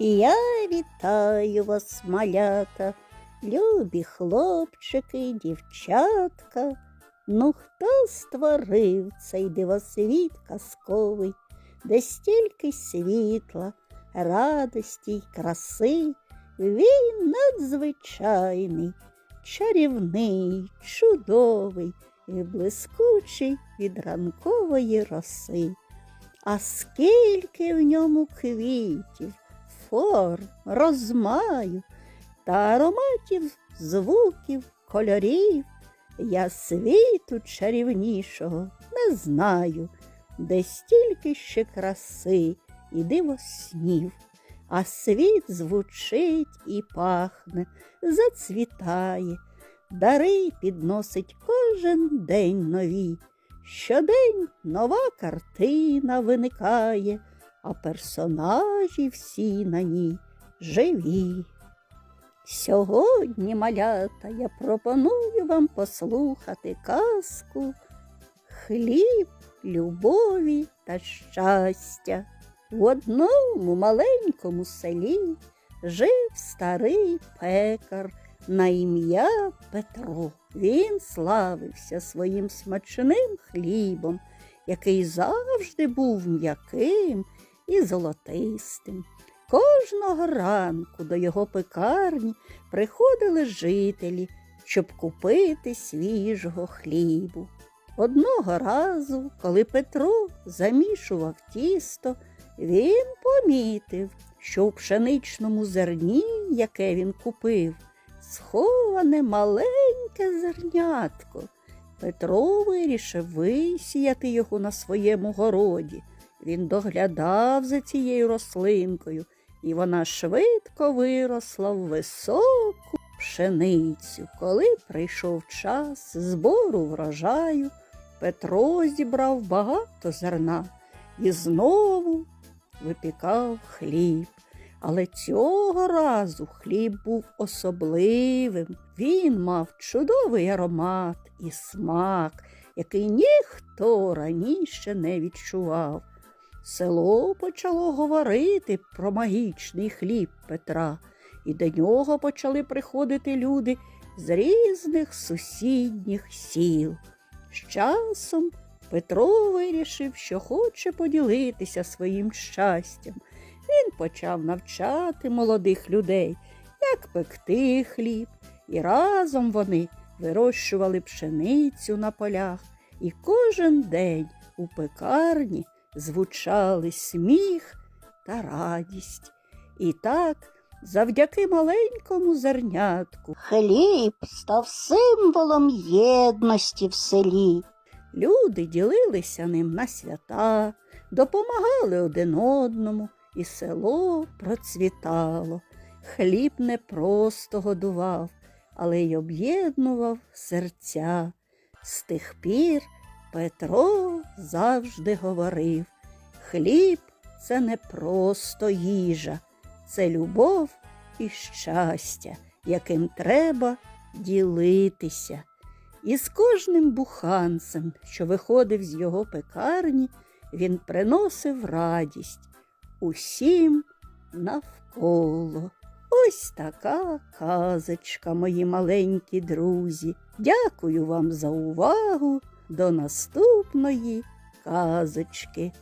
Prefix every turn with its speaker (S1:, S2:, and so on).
S1: Вітаю вас, малята, любі хлопчики, дівчатка. Ну, хто створив цей дивосвіт казковий, де стільки світла, радості й краси, він надзвичайний, чарівний, чудовий і блискучий від ранкової роси. А скільки в ньому квітів, форм, розмаю та ароматів, звуків, кольорів, я світу чарівнішого не знаю, де стільки ще краси і диво снів, а світ звучить і пахне, зацвітає, дари підносить кожен день нові. Щодень нова картина виникає, а персонажі всі на ній живі. Сьогодні, малята, я пропоную вам послухати казку Хліб, любові та щастя. В одному маленькому селі жив старий пекар на ім'я Петро. Він славився своїм смачним хлібом, який завжди був м'яким і золотистим. Кожного ранку до його пекарні приходили жителі, щоб купити свіжого хлібу. Одного разу, коли Петро замішував тісто, він помітив, що у пшеничному зерні, яке він купив, сховане маленьке зернятко. Петро вирішив висіяти його на своєму городі. Він доглядав за цією рослинкою, і вона швидко виросла в високу пшеницю. Коли прийшов час збору врожаю, Петро зібрав багато зерна і знову випікав хліб. Але цього разу хліб був особливим. Він мав чудовий аромат і смак, який ніхто раніше не відчував. Село почало говорити про магічний хліб Петра, і до нього почали приходити люди з різних сусідніх сіл. З часом Петро вирішив, що хоче поділитися своїм щастям. Він почав навчати молодих людей, як пекти хліб, і разом вони вирощували пшеницю на полях, і кожен день у пекарні звучали сміх та радість. І так, завдяки маленькому зернятку, хліб став символом єдності в селі. Люди ділилися ним на свята, допомагали один одному, і село процвітало. Хліб не просто годував, але й об'єднував серця. З тих пір Петро завжди говорив хліб це не просто їжа, це любов і щастя, яким треба ділитися. І з кожним буханцем, що виходив з його пекарні, він приносив радість усім навколо. Ось така казочка, мої маленькі друзі. Дякую вам за увагу. До наступної казочки.